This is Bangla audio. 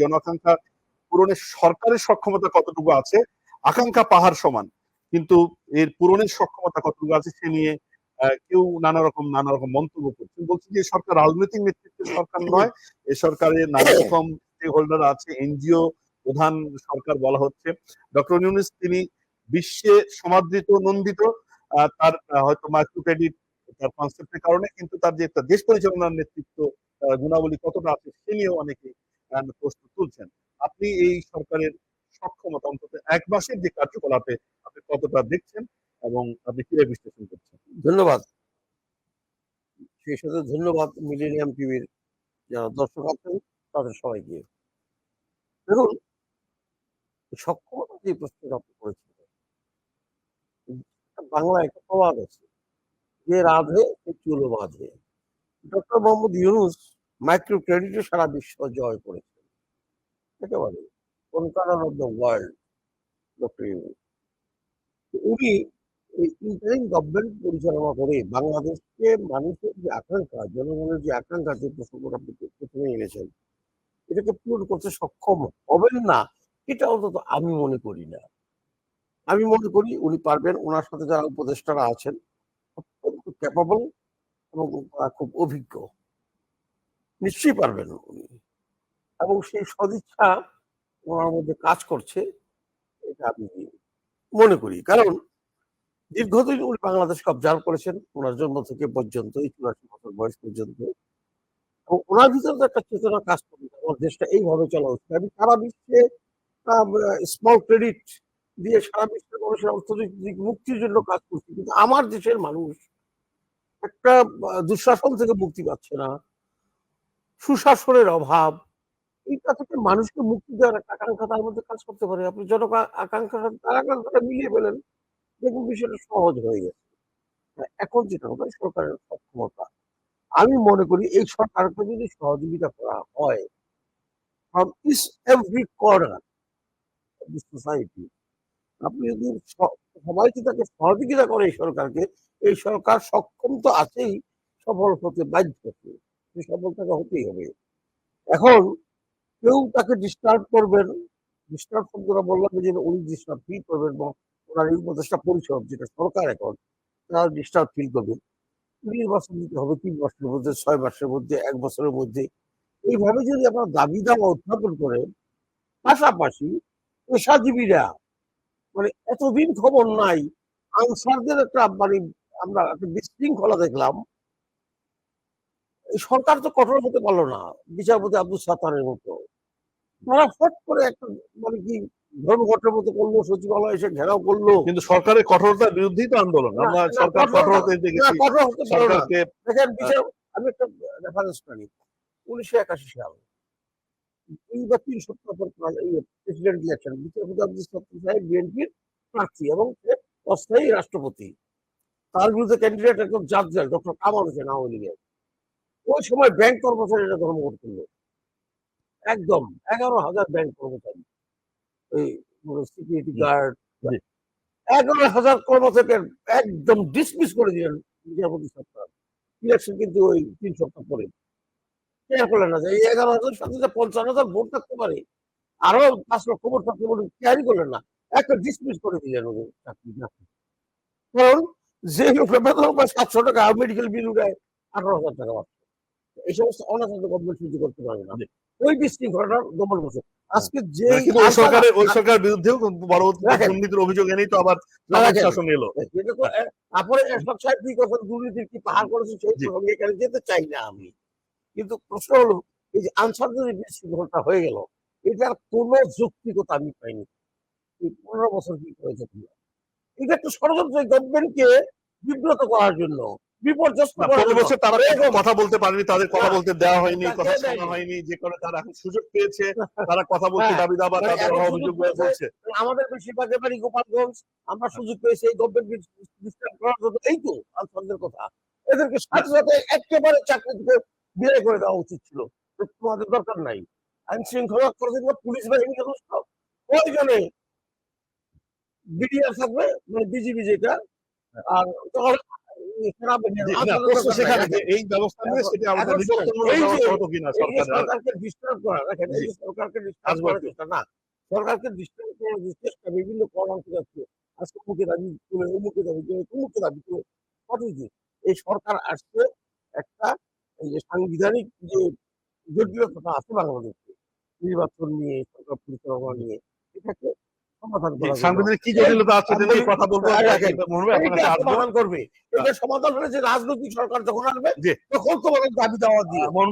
জনআকাঙ্ক্ষা পূরণের সরকারের সক্ষমতা কতটুকু আছে? আকাঙ্ক্ষা পাহাড় সমান, কিন্তু এর পূরণের সক্ষমতা কতটুকু আছে সে নিয়ে কেউ নানা রকম নানা রকম মন্তব্য করছেন বলছি যে সরকার রাজনৈতিক নেতৃত্বের সরকার নয় এ সরকারের নানা রকম হোল্ডার আছে, এনজিও প্রধান সরকার বলা হচ্ছে। ডক্টর ইউনুস, তিনি বিশ্বে সমাদৃত, নন্দিত তার হয়তো মাইক্রো ক্রেডিট, তার কনসেপ্টের কারণে, কিন্তু তার যে একটা দেশ পরিচালনার নেতৃত্ব গুণাবলী কতটা আছে সে নিয়েও অনেকে প্রশ্ন তুলছেন। আপনি এই সরকারের সক্ষমতা অন্তত এক মাসের যে কার্যকলাপে আপনি কতটা দেখছেন এবং আপনি কীভাবে বিশ্লেষণ করছেন? ধন্যবাদ। সেই সাথে ধন্যবাদ মিলেনিয়াম টিভির যারা দর্শক আছেন, তাদের সবাইকে। দেখুন, সক্ষমতা যে প্রশ্নটা আপনি করেছিলেন। বাংলায় একটা প্রবাদ আছে। যে রাধে, সে চুলো বাঁধে। ডক্টর মোহাম্মদ ইউনুস মাইক্রো ক্রেডিটে সারা বিশ্ব জয় করেছেন একেবারে। Conqueror of the world doctor উনি এই ইন্টারিম গভর্নমেন্ট পরিচালনা করে বাংলাদেশকে মানুষের যে আকাঙ্ক্ষা, জনগণের যে আকাঙ্ক্ষা, যে প্রসঙ্গটা প্রথমে এনেছেন, এটাকে পূরণ করতে সক্ষম হবেন না, এটা অন্তত আমি মনে করি না। আমি মনে করি উনি পারবেন, ওনার সাথে যারা উপদেষ্টারা আছেন, অত্যন্ত ক্যাপাবল এবং খুব অভিজ্ঞ। নিশ্চয়ই পারবেন উনি। এবং সেই সদিচ্ছা ওনার মধ্যে কাজ করছে, এটা আমি মনে করি। কারণ দীর্ঘদিন উনি বাংলাদেশকে অবজার্ভ করেছেন, ওনার জন্ম থেকে পর্যন্ত, এই চুরাশি বছর বয়স পর্যন্ত। এবং ওনার ভিতরে তো একটা চেতনা কাজ করে আমার দেশটা এইভাবে চলা উচিত। আমি সারা বিশ্বে স্মল ক্রেডিট দিয়ে সারা বিশ্বের মানুষের অর্থনৈতিক মুক্তির জন্য কাজ করছি, কিন্তু আমার দেশের মানুষ একটা দুঃশাসন থেকে মুক্তি পাচ্ছে না। সুশাসনের অভাব। এইটা থেকে মানুষকে মুক্তি দেওয়ার একটা আকাঙ্ক্ষা তার মধ্যে কাজ করতে পারে। আপনি জন আকাঙ্ক্ষা, তার আকাঙ্ক্ষাটা মিলিয়ে ফেলেন দেখুন বিষয়টা সহজ হয়ে গেছে। আর এখন যেটা হবে, সরকারের সক্ষমতা। আমি মনে করি এই সরকারকে যদি সহযোগিতা করা হয় from is every corner society আপনি যদি স- সবাইকে তাকে সহযোগিতা করে এই সরকারকে, এই সরকার সক্ষম তো আছেই, সফল হতে বাধ্য সফল তাকে হতেই হবে। এখন কেউ তাকে ডিস্টার্ব করবেন ডিস্টার্ব শব্দটা বললাম যে উনি ডিস্টার্ব ফিল করবেন বা ওনার এই উপদেষ্টা পরিষদ যেটা সরকার এখন তারা ডিস্টার্ব ফিল করবে। নির্বাচন দিতে হবে তিন মাসের মধ্যে, ছয় মাসের মধ্যে, এক বছরের মধ্যে। এইভাবে যদি আপনার দাবি দাওয়া উত্থাপন করেন, পাশাপাশি পেশাজীবীরা মানে এতদিন খবর নাই, আনসারদের একটা মানে আমরা একটা বিশৃঙ্খলা দেখলাম সরকার তো কঠোর হতে পারল না বিচারপতি আব্দুল সাত্তারের মতো। তারা ফট করে একটা মানে কি ধর্মঘটের মতো করল সচিবালয় এসে ঘেরাও করল। কিন্তু সরকারের কঠোরতার বিরুদ্ধেই তো আন্দোলন। আমরা সরকার কঠোর হতে দেখেছি। কঠোর হতে পারল না। দেখেন বিচার আমি একটা রেফারেন্স করি উনিশশো একাশি সাল। দুই বা তিন সপ্তাহ পর প্রেসিডেন্ট ইলেকশন বিচারপতি আব্দুল সত্তার সাহেব বিএনপির প্রার্থী এবং অস্থায়ী রাষ্ট্রপতি। তার বিরুদ্ধে ক্যান্ডিডেট একদম জাজেল ডক্টর কামাল হোসেন আওয়ামী লীগের। ওই সময় ব্যাংক কর্মচারীরা ধর্মঘট করল। একদম এগারো হাজার ব্যাংক কর্মচারী। ওই সিকিউরিটি গার্ড জি। এগারো হাজার কর্মচারীকে একদম ডিসমিস করে দিলেন বিচারপতি সরকার। ইলেকশন কিন্তু ওই তিন সপ্তাহ পরে। কেয়ার করলেন না যে এই এগারো হাজার সাথে যে পঞ্চান্ন হাজার ভোট থাকতে পারে আরও পাঁচ লক্ষ ভোট থাকতে পারে কেয়ারই করলেন না। একটা ডিসমিস করে দিলেন ওদের চাকরি। চাকরি কারণ যে লোকটা বেতন পায় সাতশো টাকা মেডিকেল বিল উঠায় আঠারো হাজার টাকা এই সমস্ত গভর্নমেন্ট সহ্য করতে পারবে না। ওই বিশৃঙ্খলাটা দমন করছে আজকে যে কিন্তু ওই সরকারের ওই সরকার বিরুদ্ধেও দুর্নীতির অভিযোগ এনেই তো আবার শাসন এলো। তারপরে এসব সাহেব কি করছেন? দুর্নীতির কি পাহাড় করেছে সেই। প্রসঙ্গে এখানে যেতে চাই না আমি। কিন্তু প্রশ্ন হলো এই যে আনসার যদি বিশৃঙ্খলটা হয়ে গেল এটার কোনো যৌক্তিকতা আমি পাইনি। এই পনেরো বছর কি করেছে? এটা একটা ষড়যন্ত্র গভর্নমেন্টকে বিব্রত করার জন্য। বিপর্যস্ত। বছর তারা কথা বলতে পারেনি তাদের কথা বলতে দেওয়া হয়নি কথা শোনা হয়নি যে কারণে তারা এখন সুযোগ পেয়েছে তারা কথা বলতে হ্যাঁ, দাবি দাবা মানে তাদের অভিযোগ বলছে আমাদের বেশিরভাগের বাড়ি গোপালগঞ্জ আমরা সুযোগ পেয়েছি এই গভর্নমেন্ট ডিস্টার্ব করার জন্য। এই তো আনসারদের কথা। এদেরকে সাথে সাথে একেবারে চাকরি থেকে বিদায় করে দেওয়া উচিত ছিল। তোমাদের দরকার নাই। আইন শৃঙ্খলা করার জন্য পুলিশ বাহিনী যথেষ্ট প্রয়োজনে বিডিআর থাকবে মানে বিজিবি যেটা আর এই। যে ব্যবস্থা নিয়ে সেটা আমাদের কিনা সরকারকে ডিস্টার্ব করা সরকারকে ডিস্টার্ব আসব করার চেষ্টা না। সরকারকে ডিস্টার্ব করার যে চেষ্টা বিভিন্ন আজকে মুখে দাবি অমুকে দাবি করে তমুকে দাবি করে কত কি এই সরকার আসছে একটা এই যে সাংবিধানিক যে জটিলতা আছে বাংলাদেশে। নির্বাচন নিয়ে সরকার পরিচালনা নিয়ে এটাকে সাংবিধানিক কি জটিলতা আছে এটা কথা বলব। মনে সমাধান করবে এটা সমাধান হলে যে রাজনৈতিক সরকার যখন আসবে। তখন তোমাদের দাবি দেওয়া দিয়ে